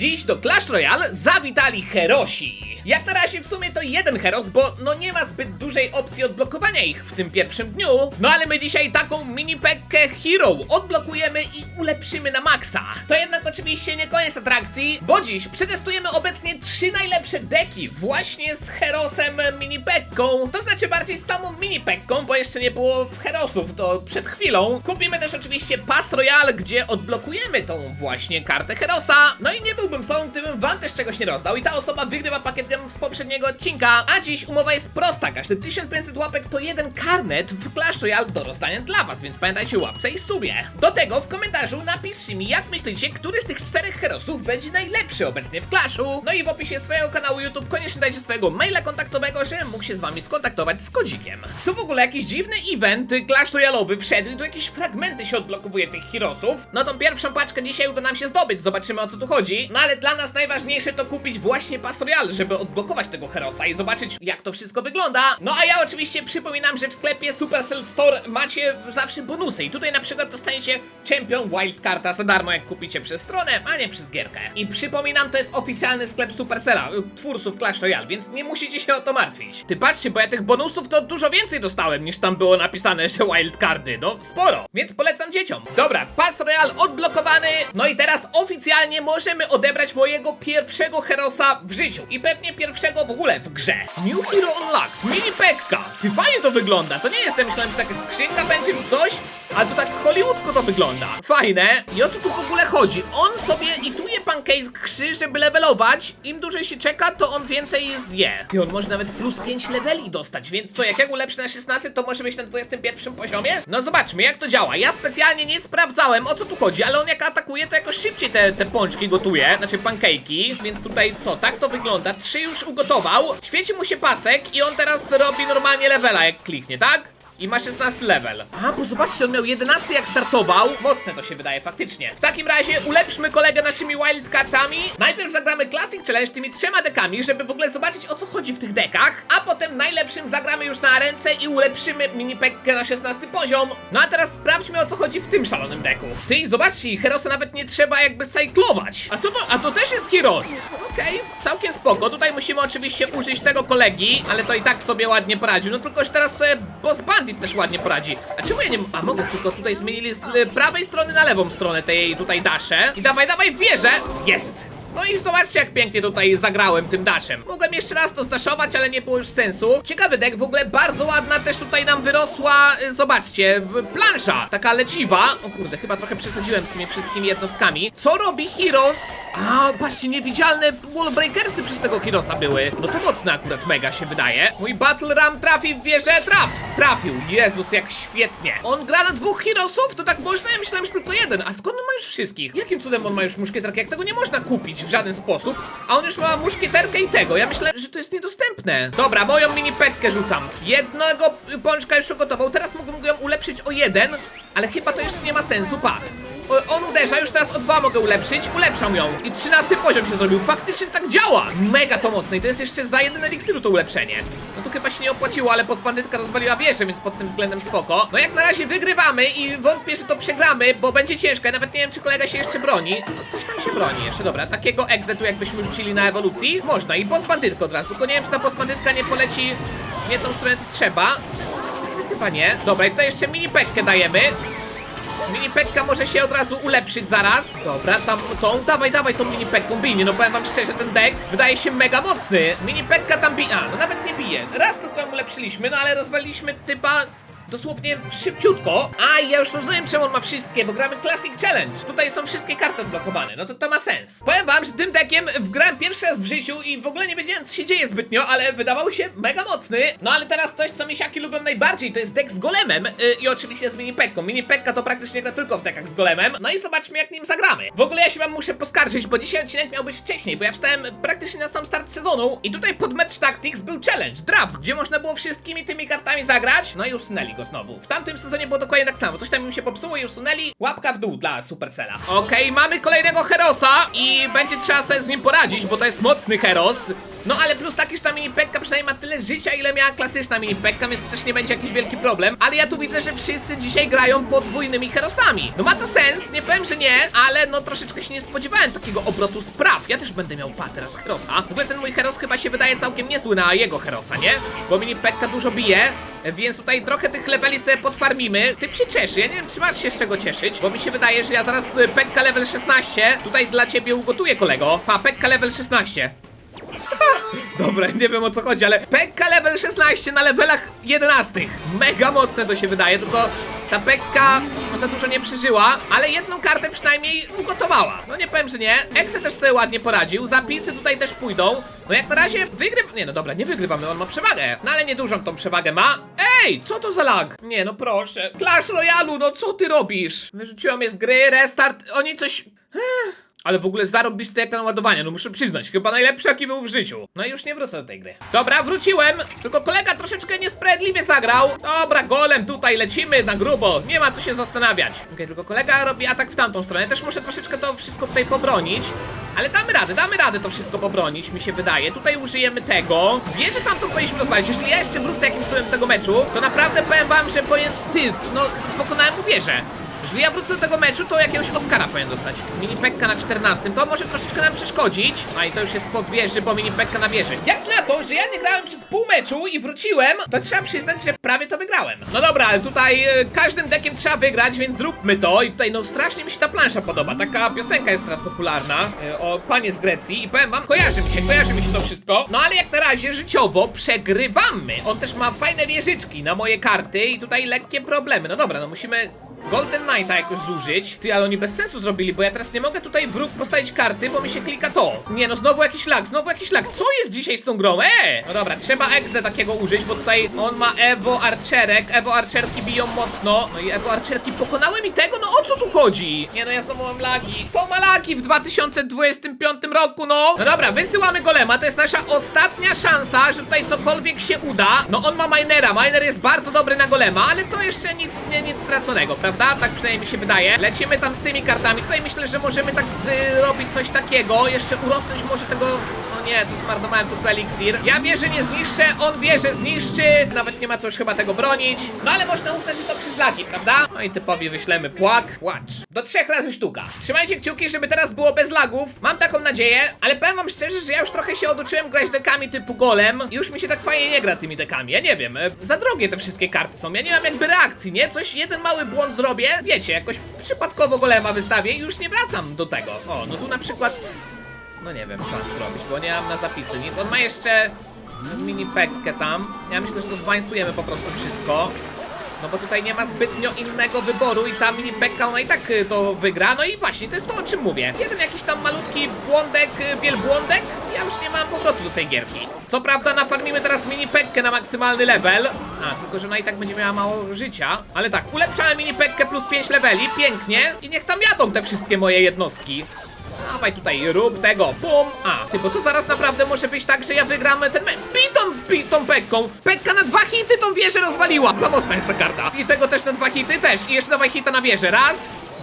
Dziś do Clash Royale zawitali Herosi. Jak na razie w sumie to jeden Heros, bo no nie ma zbyt dużej opcji odblokowania ich w tym pierwszym dniu. No ale my dzisiaj taką mini pekkę Hero odblokujemy i ulepszymy na maksa. To jednak oczywiście nie koniec atrakcji, bo dziś przetestujemy obecnie trzy najlepsze deki właśnie z Herosem mini pekką. To znaczy bardziej z samą mini pekką, bo jeszcze nie było w Herosów, to przed chwilą. Kupimy też oczywiście Pass Royale, gdzie odblokujemy tą właśnie kartę Herosa. No i nie byłbym sobą, gdybym wam też czegoś nie rozdał. I ta osoba wygrywa z poprzedniego odcinka. A dziś umowa jest prosta, każdy 1500 łapek to jeden karnet w Clash Royale do rozdania dla was, więc pamiętajcie łapce i subie. Do tego w komentarzu napiszcie mi, jak myślicie, który z tych czterech herosów będzie najlepszy obecnie w Clashu. No i w opisie swojego kanału YouTube koniecznie dajcie swojego maila kontaktowego, żebym mógł się z wami skontaktować z kodzikiem. Tu w ogóle jakiś dziwny event Clash Royale'owy wszedł i tu jakieś fragmenty się odblokowuje tych herosów. No tą pierwszą paczkę dzisiaj uda nam się zdobyć, zobaczymy o co tu chodzi. No ale dla nas najważniejsze to kupić właśnie Pass Royale, żeby odblokować tego herosa i zobaczyć jak to wszystko wygląda. No a ja oczywiście przypominam, że w sklepie Supercell Store macie zawsze bonusy i tutaj na przykład dostaniecie Champion Wildcarda za darmo jak kupicie przez stronę, a nie przez gierkę. I przypominam, to jest oficjalny sklep Supercella, y, twórców Clash Royale, więc nie musicie się o to martwić. Ty patrzcie, bo ja tych bonusów to dużo więcej dostałem niż tam było napisane, że wildcardy, no sporo. Więc polecam dzieciom. Dobra, Pass Royale odblokowany, no i teraz oficjalnie możemy odebrać mojego pierwszego herosa w życiu i pewnie pierwszego w ogóle w grze. New Hero Unlocked, mini Pekka. Ty fajnie to wygląda, to nie jest, ja myślałem, że taka skrzynka będzie czy coś, ale to tak hollywoodzko to wygląda. Fajne. I o co tu w ogóle chodzi? On sobie ituje pancake żeby levelować. Im dłużej się czeka, to on więcej zje. I on może nawet plus 5 leveli dostać, więc co, jak ja ulepszę na 16, to może być na 21 poziomie? No zobaczmy, jak to działa. Ja specjalnie nie sprawdzałem, o co tu chodzi, ale on jak atakuje, to jakoś szybciej te, te pączki gotuje, znaczy pancake'i. Więc tutaj co, tak to wygląda. Trzy już ugotował, świeci mu się pasek i on teraz robi normalnie levela, jak kliknie, tak? I ma 16 level. A, bo zobaczcie, on miał 11 jak startował. Mocne to się wydaje faktycznie. W takim razie ulepszmy kolegę naszymi wildcardami. Najpierw zagramy Classic Challenge tymi trzema dekami, żeby w ogóle zobaczyć o co chodzi w tych dekach. A potem najlepszym zagramy już na ręce i ulepszymy mini pekkę na 16 poziom. No a teraz sprawdźmy o co chodzi w tym szalonym deku. Ty, zobaczcie, Herosa nawet nie trzeba jakby cyklować. A co to? A to też jest Heros. Okej, całkiem spoko. Tutaj musimy oczywiście użyć tego kolegi, ale to i tak sobie ładnie poradził. No tylko, że teraz sobie Boss Bandit też ładnie poradzi. A czemu ja nie... A mogę tylko tutaj zmienili z y, prawej strony na lewą stronę tej tutaj dasze. I dawaj, dawaj, wieżę! Jest! No i zobaczcie jak pięknie tutaj zagrałem tym daszem. Mogłem jeszcze raz to zdaszować, ale nie było już sensu. Ciekawy deck, w ogóle bardzo ładna też tutaj nam wyrosła, y, zobaczcie, plansza. Taka leciwa. O kurde, chyba trochę przesadziłem z tymi wszystkimi jednostkami. Co robi Heroes? A, patrzcie, niewidzialne wallbreakersy przez tego Heroesa były. No to mocne akurat mega się wydaje. Mój Battle Ram trafi w wieżę, traf! Trafił, Jezus, jak świetnie. On gra na dwóch Heroesów? To tak można? Ja myślałem, że tylko jeden. A skąd on ma już wszystkich? Jakim cudem on ma już muszkieterkę? Jak tego nie można kupić w żaden sposób? A on już ma muszkieterkę i tego. Ja myślałem, że to jest niedostępne. Dobra, moją mini pekkę rzucam. Jednego pączka już ugotował. Teraz mógłbym ją ulepszyć o jeden, ale chyba to jeszcze nie ma sensu. Pa. On uderza, już teraz o dwa mogę ulepszyć, ulepszam ją i 13 poziom się zrobił, faktycznie tak działa! Mega to mocne i to jest jeszcze za jeden eliksiru to ulepszenie. No to chyba się nie opłaciło, ale postbandytka rozwaliła wieżę, więc pod tym względem spoko. No jak na razie wygrywamy i wątpię, że to przegramy, bo będzie ciężko, ja nawet nie wiem, czy kolega się jeszcze broni. No coś tam się broni jeszcze, dobra, takiego egzetu jakbyśmy rzucili na ewolucji, można i postbandytkę od razu, tylko nie wiem, czy ta postbandytka nie poleci nie tą stronę, co trzeba. Chyba nie. Dobra, i tutaj jeszcze mini pekkę dajemy. Mini Pekka może się od razu ulepszyć zaraz. Dobra, tam tą, dawaj, dawaj tą mini Pekką, bijnie, no powiem wam szczerze, ten deck wydaje się mega mocny. Mini Pekka tam bije, a, no nawet nie bije. Raz tylko ją ulepszyliśmy, no ale rozwaliliśmy typa dosłownie szybciutko. A, ja już rozumiem czemu on ma wszystkie, bo gramy Classic Challenge. Tutaj są wszystkie karty odblokowane, no to to ma sens. Powiem wam, że tym deckiem wgrałem pierwszy raz w życiu i w ogóle nie wiedziałem co się dzieje zbytnio, ale wydawał się mega mocny. No ale teraz coś, co misiaki lubią najbardziej, to jest deck z golemem y, i oczywiście z mini Pekką. Mini Pekka to praktycznie gra tylko w deckach z golemem. No i zobaczmy jak nim zagramy. W ogóle ja się wam muszę poskarżyć, bo dzisiaj odcinek miał być wcześniej, bo ja wstałem praktycznie na sam start sezonu i tutaj pod Match Tactics był challenge, draft, gdzie można było wszystkimi tymi kartami zagrać, no i usunęli go znowu. W tamtym sezonie było dokładnie tak samo, coś tam im się popsuło i usunęli. Łapka w dół dla Supercella. Okej, mamy kolejnego Herosa i będzie trzeba sobie z nim poradzić, bo to jest mocny Heros. No ale plus taki, że ta mini pekka przynajmniej ma tyle życia, ile miała klasyczna mini pekka, więc to też nie będzie jakiś wielki problem. Ale ja tu widzę, że wszyscy dzisiaj grają podwójnymi herosami. No ma to sens, nie powiem, że nie, ale no troszeczkę się nie spodziewałem takiego obrotu spraw. Ja też będę miał pa teraz herosa. W ogóle ten mój heros chyba się wydaje całkiem niezły na jego herosa, nie? Bo mini pekka dużo bije, więc tutaj trochę tych leveli sobie podfarmimy. Ty się cieszy, ja nie wiem, czy masz się z czego cieszyć, bo mi się wydaje, że ja zaraz y, pekka level 16 tutaj dla ciebie ugotuję, kolego. Pa, pekka level 16. Dobra, nie wiem o co chodzi, ale Pekka level 16 na levelach 11. Mega mocne to się wydaje, tylko ta Pekka za dużo nie przeżyła, ale jedną kartę przynajmniej ugotowała. No nie powiem, że nie. Exe też sobie ładnie poradził, zapisy tutaj też pójdą. No jak na razie wygryw... Nie no dobra, nie wygrywamy, on ma przewagę. No ale niedużą tą przewagę ma. Ej, co to za lag? Nie no proszę. Clash Royale, no co ty robisz? Wyrzuciłam je z gry, restart, oni coś... Ale w ogóle zarobisty ekran ładowania, no muszę przyznać, chyba najlepszy jaki był w życiu. No i już nie wrócę do tej gry. Dobra, wróciłem, tylko kolega troszeczkę niesprawiedliwie zagrał. Dobra, golem, tutaj lecimy na grubo, nie ma co się zastanawiać. Okej, tylko kolega robi atak w tamtą stronę, też muszę troszeczkę to wszystko tutaj pobronić. Ale damy radę, damy radę to wszystko pobronić, mi się wydaje. Tutaj użyjemy tego. Wie, że tamtą powinniśmy rozwalić. Jeżeli ja jeszcze wrócę jakimś cudem tego meczu, to naprawdę powiem wam, że powinien... Ty, no, pokonałem mu wieżę. Jeżeli ja wrócę do tego meczu, to jakiegoś Oscara powinien dostać. Mini Pekka na 14, to może troszeczkę nam przeszkodzić. A i to już jest po wieży, bo Mini Pekka na wieży. Jak na to, że ja nie grałem przez pół meczu i wróciłem, to trzeba przyznać, że prawie to wygrałem. No dobra, ale tutaj e, każdym dekiem trzeba wygrać, więc zróbmy to. I tutaj no strasznie mi się ta plansza podoba. Taka piosenka jest teraz popularna e, o panie z Grecji i powiem wam, kojarzy mi się, kojarzy mi się to wszystko. No ale jak na razie życiowo przegrywamy. On też ma fajne wieżyczki na moje karty i tutaj lekkie problemy. No dobra, no musimy Golden Knighta jakoś zużyć. Ty, ale oni bez sensu zrobili, bo ja teraz nie mogę tutaj wróg postawić karty, bo mi się klika to. Nie no, znowu jakiś lag, znowu jakiś lag. Co jest dzisiaj z tą grą? Eee! No dobra, trzeba egze takiego użyć, bo tutaj on ma Evo Archerek. Evo Archerki biją mocno. No i Evo Archerki pokonały mi tego? No o co tu chodzi? Nie no, ja znowu mam lagi. To ma lagi w 2025 roku, no. No dobra, wysyłamy golema, to jest nasza ostatnia szansa, że tutaj cokolwiek się uda. No on ma minera, miner jest bardzo dobry na golema, ale to jeszcze nic, nie, nic straconego, prawda? Tak przynajmniej mi się wydaje. Lecimy tam z tymi kartami. Tutaj myślę, że możemy tak zrobić coś takiego. Jeszcze urosnąć może tego... O nie, tu zmarnowałem tylko eliksir. Ja wieżę nie zniszczę, on wieżę zniszczy. Nawet nie ma co już chyba tego bronić. No ale można uznać, że to przez lagi, prawda? No i typowi wyślemy płak. Płacz. Do trzech razy sztuka. Trzymajcie kciuki, żeby teraz było bez lagów. Mam taką nadzieję, ale powiem wam szczerze, że ja już trochę się oduczyłem grać dekami typu golem. Już mi się tak fajnie nie gra tymi dekami. Ja nie wiem, za drogie te wszystkie karty są. Ja nie mam jakby reakcji, nie? Coś, jeden mały błąd zrobię, wiecie, jakoś przypadkowo golema wystawię i już nie wracam do tego. O, no tu na przykład... No nie wiem, co mam zrobić, bo nie mam na zapisy nic. On ma jeszcze mini pekkę tam. Ja myślę, że to zwańsujemy po prostu wszystko. No bo tutaj nie ma zbytnio innego wyboru i ta mini pekka ona i tak y, to wygra. No i właśnie, to jest to o czym mówię. Jeden jakiś tam malutki błądek, y, wielbłądek ja już nie mam powrotu do tej gierki. Co prawda nafarmimy teraz mini pekkę na maksymalny level. A, tylko że ona i tak będzie miała mało życia. Ale tak, ulepszałem mini pekkę plus 5 leveli, pięknie. I niech tam jadą te wszystkie moje jednostki. Dawaj tutaj, rób tego, bum! A, ty, bo to zaraz naprawdę może być tak, że ja wygram ten mecz. Bij tą, bij tą Pekką! Pekka na dwa hity tą wieżę rozwaliła! Za mocna jest ta karta. I tego też na dwa hity też. I jeszcze dawaj hita na wieżę. Raz,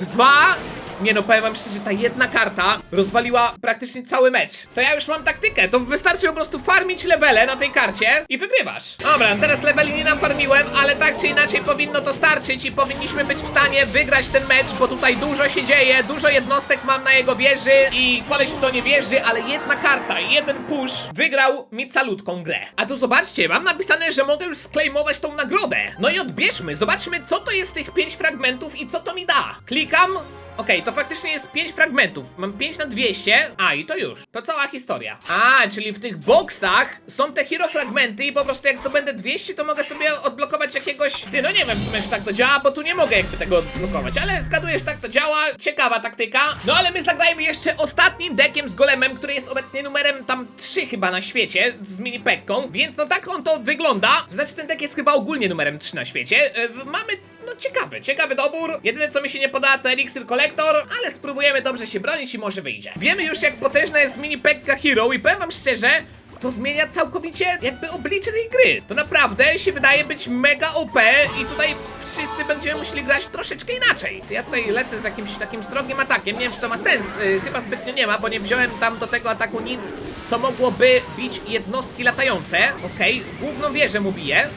dwa... Nie no, powiem wam szczerze, ta jedna karta rozwaliła praktycznie cały mecz. To ja już mam taktykę, to wystarczy po prostu farmić levele na tej karcie i wygrywasz. Dobra, teraz leveli nie nafarmiłem, ale tak czy inaczej powinno to starczyć i powinniśmy być w stanie wygrać ten mecz, bo tutaj dużo się dzieje, dużo jednostek mam na jego wieży i koleś w to nie wierzy, ale jedna karta, jeden push wygrał mi calutką grę. A tu zobaczcie, mam napisane, że mogę już sklejmować tą nagrodę. No i odbierzmy, zobaczmy co to jest tych 5 fragmentów i co to mi da. Klikam, Okej, to faktycznie jest 5 fragmentów. Mam 5 na 200. A, i to już. To cała historia. A, czyli w tych boksach są te hero fragmenty i po prostu jak zdobędę 200, to mogę sobie odblokować jakiegoś... Ty, no nie wiem w sumie, czy tak to działa, bo tu nie mogę jakby tego odblokować, ale zgadujesz, tak to działa. Ciekawa taktyka. No ale my zagrajmy jeszcze ostatnim dekiem z golemem, który jest obecnie numerem tam 3 chyba na świecie, z mini pekką, więc no tak on to wygląda. To znaczy ten dek jest chyba ogólnie numerem 3 na świecie. W- mamy no ciekawy, ciekawy dobór. Jedyne co mi się nie podoba to Elixir Collector, ale spróbujemy dobrze się bronić i może wyjdzie. Wiemy już jak potężna jest mini Pekka Hero i powiem wam szczerze, to zmienia całkowicie jakby oblicze tej gry. To naprawdę się wydaje być mega OP i tutaj wszyscy będziemy musieli grać troszeczkę inaczej. Ja tutaj lecę z jakimś takim strogiem atakiem, nie wiem czy to ma sens, yy, chyba zbytnio nie ma, bo nie wziąłem tam do tego ataku nic, co mogłoby bić jednostki latające. Okej, główną wieżę mu bije.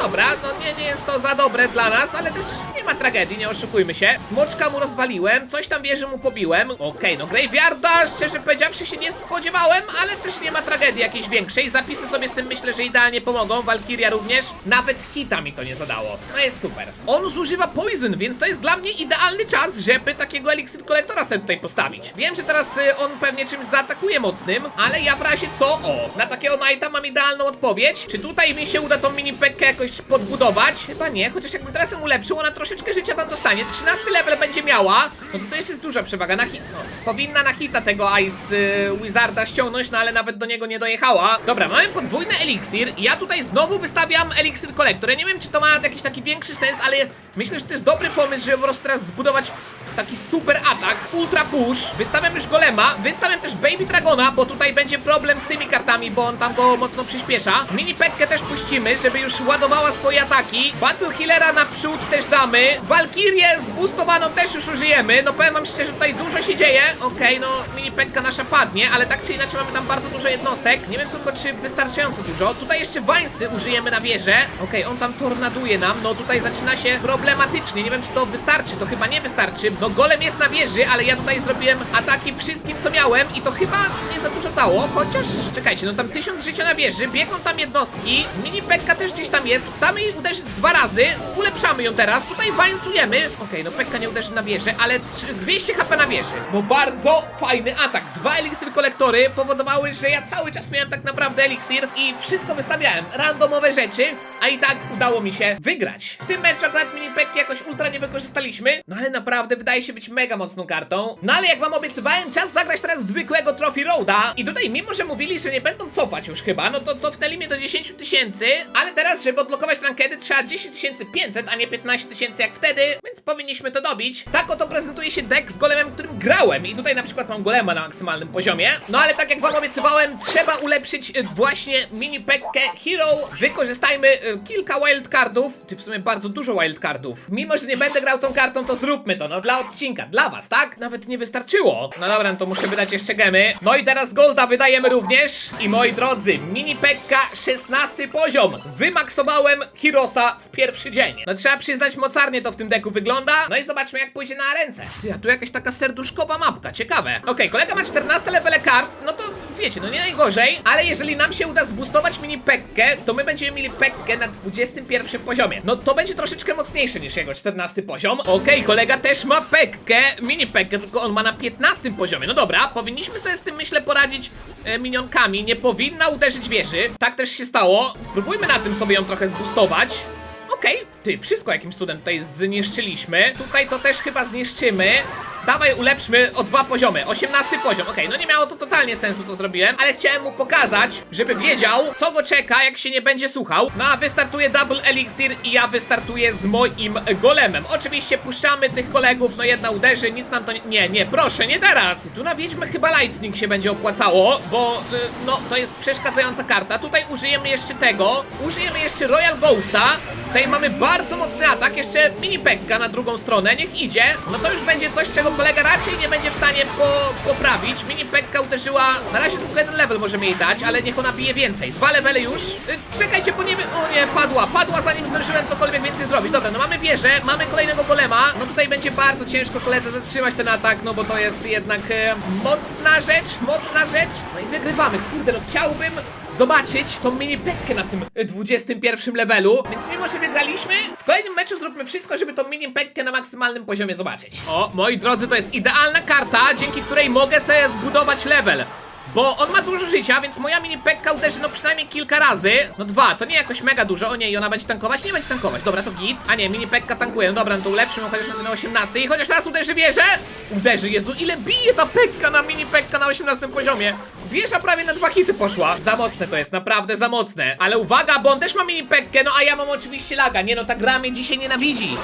Dobra, no nie, nie jest to za dobre dla nas, ale też nie ma tragedii, nie oszukujmy się. Smoczka mu rozwaliłem, coś tam wieży mu pobiłem. Okej, no Graveyarda, szczerze powiedziawszy się nie spodziewałem, ale też nie ma tragedii jakiejś większej. Zapisy sobie z tym myślę, że idealnie pomogą. Valkyria również. Nawet hita mi to nie zadało. No jest super. On zużywa poison, więc to jest dla mnie idealny czas, żeby takiego elixir kolektora sobie tutaj postawić. Wiem, że teraz y, on pewnie czymś zaatakuje mocnym, ale ja w razie co, o, na takiego Knighta mam idealną odpowiedź. Czy tutaj mi się uda tą mini pekkę jakoś podbudować? Chyba nie, chociaż jakbym teraz ją ulepszył, ona troszeczkę życia tam dostanie. 13 level będzie miała, no to to jest, duża przewaga. Na no, powinna na hita tego Ice y, Wizarda ściągnąć, no ale nawet do niego nie dojechała. Dobra, mamy podwójny eliksir. Ja tutaj znowu wystawiam eliksir kolektor. Ja nie wiem, czy to ma jakiś taki większy sens, ale myślę, że to jest dobry pomysł, żeby po prostu teraz zbudować taki super atak, ultra push. Wystawiam już golema, wystawiam też Baby Dragona, bo tutaj będzie problem z tymi kartami, bo on tam go mocno przyspiesza. Mini Pekkę też puścimy, żeby już ładowała swoje ataki. Battle Healera naprzód też damy. Valkyrię zboostowaną też już użyjemy. No powiem wam szczerze, tutaj dużo się dzieje. Okej, no Mini Pekka nasza padnie, ale tak czy inaczej mamy tam bardzo dużo jednostek. Nie wiem tylko, czy wystarczająco dużo. Tutaj jeszcze Wańsy użyjemy na wieżę. Okej, on tam tornaduje nam. No tutaj zaczyna się problematycznie. Nie wiem, czy to wystarczy. To chyba nie wystarczy. No golem jest na wieży, ale ja tutaj zrobiłem ataki wszystkim, co miałem i to chyba nie za dużo dało, chociaż... Czekajcie, no tam tysiąc życia na wieży, biegną tam jednostki, mini Pekka też gdzieś tam jest, damy jej uderzyć dwa razy, ulepszamy ją teraz, tutaj wańsujemy. Okej, no Pekka nie uderzy na wieży, ale trzy- 200 HP na wieży. Bo bardzo fajny atak. Dwa eliksir kolektory powodowały, że ja cały czas miałem tak naprawdę eliksir i wszystko wystawiałem, randomowe rzeczy, a i tak udało mi się wygrać. W tym meczu akurat mini Pekki jakoś ultra nie wykorzystaliśmy, no ale naprawdę wydaje się być mega mocną kartą. No ale jak wam obiecywałem, czas zagrać teraz zwykłego Trophy Roada. I tutaj, mimo że mówili, że nie będą cofać już chyba, no to cofnęli mnie do 10 tysięcy, ale teraz, żeby odblokować rankedy, trzeba 10 500, a nie 15 tysięcy jak wtedy, więc powinniśmy to dobić. Tak oto prezentuje się deck z golemem, którym grałem. I tutaj na przykład mam golema na maksymalnym poziomie. No ale tak jak wam obiecywałem, trzeba ulepszyć y, właśnie mini pekkę Hero. Wykorzystajmy y, kilka wildcardów, ty w sumie bardzo dużo wildcardów. Mimo, że nie będę grał tą kartą, to zróbmy to, no dla odcinka, dla was, tak? Nawet nie wystarczyło. No dobra, no to muszę wydać jeszcze gemy. No i teraz golda wydajemy również. I moi drodzy, mini pekka 16 poziom. Wymaksowałem Hirosa w pierwszy dzień. No trzeba przyznać, mocarnie to w tym deku wygląda. No i zobaczmy jak pójdzie na ręce. Ty, a tu jakaś taka serduszkowa mapka, ciekawe. Okej, kolega ma 14 levele kart, no to wiecie, no nie najgorzej, ale jeżeli nam się uda zboostować mini pekkę, to my będziemy mieli pekkę na 21 poziomie. No to będzie troszeczkę mocniejsze niż jego 14 poziom. Okej, kolega też ma pekkę, mini pekkę, tylko on ma na 15 poziomie. No dobra, powinniśmy sobie z tym myślę poradzić e, minionkami. Nie powinna uderzyć wieży. Tak też się stało. Spróbujmy na tym sobie ją trochę zboostować. Okej, ty, wszystko jakimś cudem tutaj zniszczyliśmy. Tutaj to też chyba zniszczymy. Dawaj, ulepszmy o dwa poziomy. 18 poziom. Okej, no nie miało to totalnie sensu, co zrobiłem, ale chciałem mu pokazać, żeby wiedział, co go czeka, jak się nie będzie słuchał. No a wystartuje Double Elixir i ja wystartuję z moim golemem. Oczywiście puszczamy tych kolegów, no jedna uderzy, nic nam to nie... Nie, nie, proszę, nie teraz. Tu na wiedźmę chyba Lightning się będzie opłacało, bo y, no to jest przeszkadzająca karta. Tutaj użyjemy jeszcze tego, użyjemy jeszcze Royal Ghosta. Tutaj mamy bardzo mocny atak, jeszcze mini pekka na drugą stronę, niech idzie. No to już będzie coś, czego kolega raczej nie będzie w stanie po, poprawić. Mini pekka uderzyła, na razie tylko jeden level możemy jej dać, ale niech ona bije więcej. Dwa levele już. Y, czekajcie, bo nie o nie, padła, padła zanim zdążyłem cokolwiek więcej zrobić. Dobra, no mamy wieżę, mamy kolejnego golema. No tutaj będzie bardzo ciężko koledze zatrzymać ten atak, no bo to jest jednak e, mocna rzecz, mocna rzecz. No i wygrywamy, kurde, no chciałbym zobaczyć tą mini pekkę na tym e, 21 levelu. Więc mimo, że wygraliśmy, w kolejnym meczu zróbmy wszystko, żeby tą mini pekkę na maksymalnym poziomie zobaczyć. O, moi drodzy, to jest idealna karta, dzięki której mogę sobie zbudować level. Bo on ma dużo życia, więc moja mini pekka uderzy no przynajmniej kilka razy. No dwa, to nie jakoś mega dużo. O nie, i ona będzie tankować? Nie będzie tankować. Dobra, to git. A nie, mini pekka tankuje. No dobra, no to ulepszymy chociaż na ten 18. I chociaż raz uderzy wieżę. Uderzy, Jezu, ile bije ta pekka na mini pekka na 18 poziomie. Wieża prawie na dwa hity poszła. Za mocne to jest, naprawdę za mocne. Ale uwaga, bo on też ma mini pekkę, no a ja mam oczywiście laga. Nie no, ta gra mnie dzisiaj nienawidzi.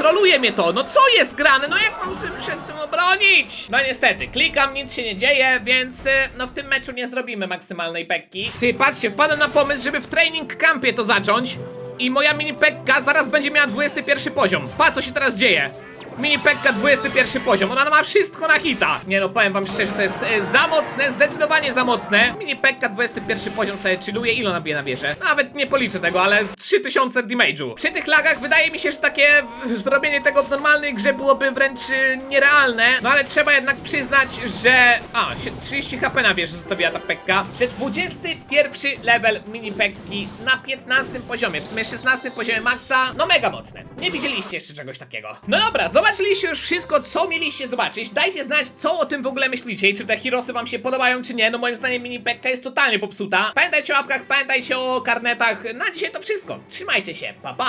Troluje mnie to, no co jest grane, no jak mam sobie przed tym obronić? No niestety, klikam, nic się nie dzieje, więc y, no w tym meczu nie zrobimy maksymalnej pekki. Ty, patrzcie, wpadłem na pomysł, żeby w training campie to zacząć i moja mini pekka zaraz będzie miała 21 poziom. Pa, co się teraz dzieje? Mini Pekka 21 poziom, ona ma wszystko na hita. Nie no, powiem wam szczerze, to jest e, za mocne, zdecydowanie za mocne. Mini Pekka 21 poziom sobie chilluje, ile ona bije na wieżę? Nawet nie policzę tego, ale z 3000 damage'u. Przy tych lagach wydaje mi się, że takie e, zrobienie tego w normalnej grze byłoby wręcz e, nierealne. No ale trzeba jednak przyznać, że... A, się- 30 HP na wieży zostawiła ta Pekka. Że 21 level Mini Pekki na 15 poziomie, w sumie 16 poziomie maksa, no mega mocne. Nie widzieliście jeszcze czegoś takiego. No dobra, zobaczyliście już wszystko, co mieliście zobaczyć. Dajcie znać, co o tym w ogóle myślicie i czy te hirosy wam się podobają, czy nie. No moim zdaniem Mini Pekka jest totalnie popsuta. Pamiętajcie o łapkach, pamiętajcie o karnetach. Na dzisiaj to wszystko. Trzymajcie się, pa pa!